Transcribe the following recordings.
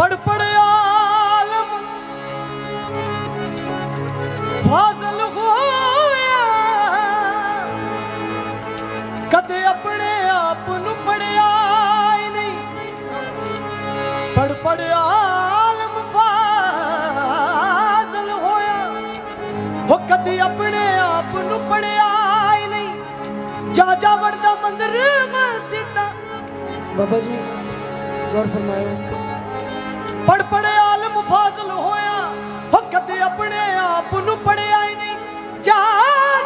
ਪੜ ਪੜ ਆਲਮ। ਫਾਜ਼ਲ ਹੋਇਆ। ਕਦੇ ਆਪਣੇ ਆਪ ਨੂੰ ਪੜਿਆ ਹੀ ਨਹੀਂ। ਪੜ ਪੜ ਆਲਮ ਫਾਜ਼ਲ ਹੋਇਆ। ਉਹ ਕਦੇ ਆਪਣੇ ਆਪ ਨੂੰ ਪੜਿਆ ਹੀ ਨਹੀਂ। ਜਾ ਜਾ ਵੜਦਾ ਮੰਦਰ ਮਸਜਿਦਾਂ ਬਾਬਾ ਜੀ, ਗੌਰ ਫਰਮਾਇਓ। ਆਲਮ ਹੋਇਆ ਉਹ ਕਦੇ ਆਪਣੇ ਆਪ ਨੂੰ ਪੜਿਆ ਹੀ ਨਹੀਂ। ਜਾ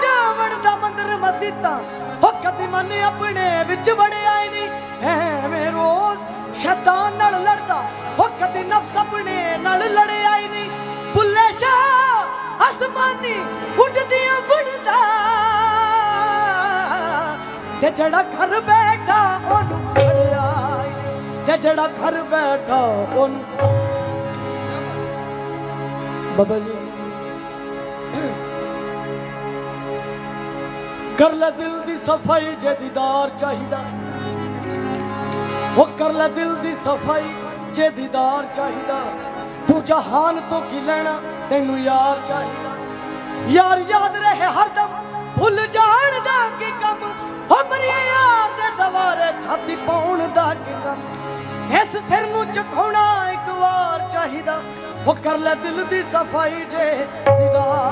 ਜਾ ਵੜਦਾ ਮੰਦਰ ਮਸਜਿਦਾਂ ਉਹ ਕਦੇ ਮਨ ਆਪਣੇ ਵਿੱਚ ਵੜਿਆ ਹੀ ਨਹੀਂ। ਐਵੇਂ ਰੋਜ਼ ਸ਼ੈਤਾਨ ਨਾਲ ਲੜਦਾ ਉਹ ਕਦੇ ਨਫਸ ਆਪਣੇ ਨਾਲ ਲੜਿਆ ਹੀ ਨਹੀਂ। ਬੁੱਲੇ ਸ਼ਾਹ, ਅਸਮਾਨੀ ਉੱਡਦੀਆਂ ਵੜਦਾ। ਤੇ ਜਿਹੜਾ ਘਰ ਬੈਠਾ ਉਹਨੂੰ ਪੜਿਆ ਤੇ ਜਿਹੜਾ ਘਰ ਬੈਠਾ ਉਹਨੂੰ ਬਾਬਾ ਜੀ। ਕਰ ਲੈ ਦਿਲ ਦੀ ਸਫ਼ਾਈ ਜੇ ਦੀਦਾਰ ਚਾਹੀਦਾ। ਉਹ ਕਰ ਲੈ ਦਿਲ ਦੀ ਸਫ਼ਾਈ ਜੇ ਦੀਦਾਰ ਚਾਹੀਦਾ। ਤੂੰ ਜਹਾਨ ਤੋਂ ਕੀ ਲੈਣਾ, ਤੈਨੂੰ ਯਾਰ ਚਾਹੀਦਾ। ਯਾਰ ਯਾਦ ਰਹੇ ਹਰਦਮ ਭੁੱਲ ਜਾਣ ਦਾ ਕੀ ਕੰਮ। ਹੋ ਯਾਰ ਦੇ ਦਵਾਰੇ, ਛਾਤੀ ਪਾਉਣ ਦਾ ਕੀ ਕੰਮ। ਇਸ ਸਿਰ ਨੂੰ ਝੁਕਾਉਣਾ ਇੱਕ ਵਾਰ ਚਾਹੀਦਾ। ਉਹ ਕਰ ਲੈ ਦਿਲ ਦੀ ਸਫ਼ਾਈ ਜੇ ਦੀਦਾਰ